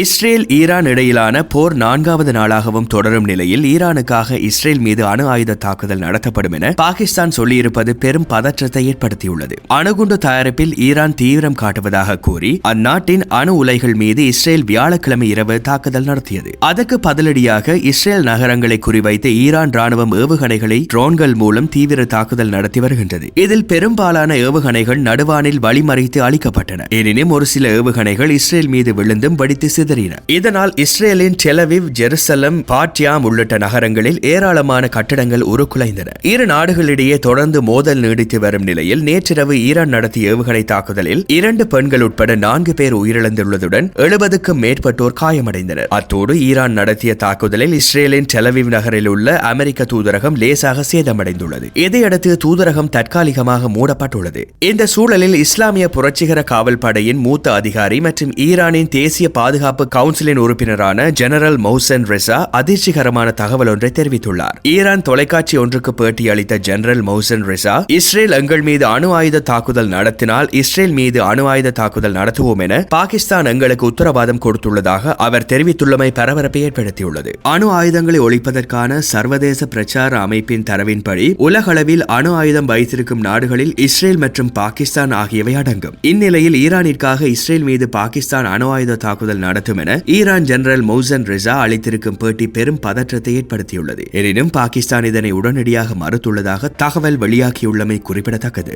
Israel Iran இடையிலான போர் நான்காவது நாளாகவும் தொடரும் நிலையில் ஈரானுக்காக இஸ்ரேல் மீது அணு ஆயுத தாக்குதல் நடத்தப்படும் என பாகிஸ்தான் சொல்லியிருப்பது பெரும் பதற்றத்தை ஏற்படுத்தியுள்ளது. அணுகுண்டு தயாரிப்பில் ஈரான் தீவிரம் காட்டுவதாக கூறி அந்நாட்டின் அணு உலைகள் மீது இஸ்ரேல் வியாழக்கிழமை இரவு தாக்குதல் நடத்தியது. அதற்கு பதிலடியாக இஸ்ரேல் நகரங்களை குறிவைத்து ஈரான் ராணுவம் ஏவுகணைகளை ட்ரோன்கள் மூலம் தீவிர தாக்குதல் நடத்தி வருகின்றது. இதில் பெரும்பாலான ஏவுகணைகள் நடுவானில் வழிமறைத்து அளிக்கப்பட்டன எனினும் ஒரு சில ஏவுகணைகள் இஸ்ரேல் மீது விழுந்தும் வெடித்து சிதறின. இதனால் இஸ்ரேலின் டெலவிவ் ஜெருசலம் பாட்யாம் உள்ளிட்ட நகரங்களில் ஏராளமான கட்டடங்கள் உருக்குலைந்தன. இரு நாடுகளிடையே தொடர்ந்து மோதல் நீடித்து வரும் நிலையில் நேற்றிரவு ஈரான் நடத்திய ஏவுகணை தாக்குதலில் இரண்டு பெண்கள் உட்பட நான்கு பேர் உயிரிழந்துள்ளதுடன் எழுபதுக்கும் மேற்பட்டோர் காயமடைந்தனர். அத்தோடு ஈரான் நடத்திய தாக்குதலில் இஸ்ரேலின் டெலவிவ் நகரில் உள்ள அமெரிக்க தூதரகம் லேசாக சேதமடைந்துள்ளது. இதையடுத்து தூதரகம் தற்காலிகமாக மூடப்பட்டுள்ளது. இந்த சூழலில் இஸ்லாமிய புரட்சிகர காவல் படையின் மூத்த அதிகாரி மற்றும் ஈரானின் தேசிய பாதுகாப்பு பாதுகாப்பு கவுன்சிலின் உறுப்பினரான ஜெனரல் மௌசன் ரெசா அதிர்ச்சிகரமான தகவல் ஒன்றை தெரிவித்துள்ளார். ஈரான் தொலைக்காட்சி ஒன்றுக்கு பேட்டி அளித்த ஜெனரல் மௌசன் ரெசா இஸ்ரேல் எங்கள் மீது அணு ஆயுத தாக்குதல் நடத்தினால் இஸ்ரேல் மீது அணு ஆயுத தாக்குதல் நடத்துவோம் என பாகிஸ்தான் எங்களுக்கு உத்தரவாதம் கொடுத்துள்ளதாக அவர் தெரிவித்துள்ளமை பரபரப்பை ஏற்படுத்தியுள்ளது. அணு ஆயுதங்களை ஒழிப்பதற்கான சர்வதேச பிரச்சார அமைப்பின் தரவின்படி உலகளவில் அணு ஆயுதம் வைத்திருக்கும் நாடுகளில் இஸ்ரேல் மற்றும் பாகிஸ்தான் ஆகியவை அடங்கும். இந்நிலையில் ஈரானிற்காக இஸ்ரேல் மீது பாகிஸ்தான் அணு ஆயுத தாக்குதல் நடத்த நடத்தும் என ஈரான் ஜெனரல் மௌசன் ரிசா அளித்திருக்கும் பேட்டி பெரும் பதற்றத்தை ஏற்படுத்தியுள்ளது. எனினும் பாகிஸ்தான் இதனை உடனடியாக மறுத்துள்ளதாக தகவல் வெளியாகியுள்ளமை குறிப்பிடத்தக்கது.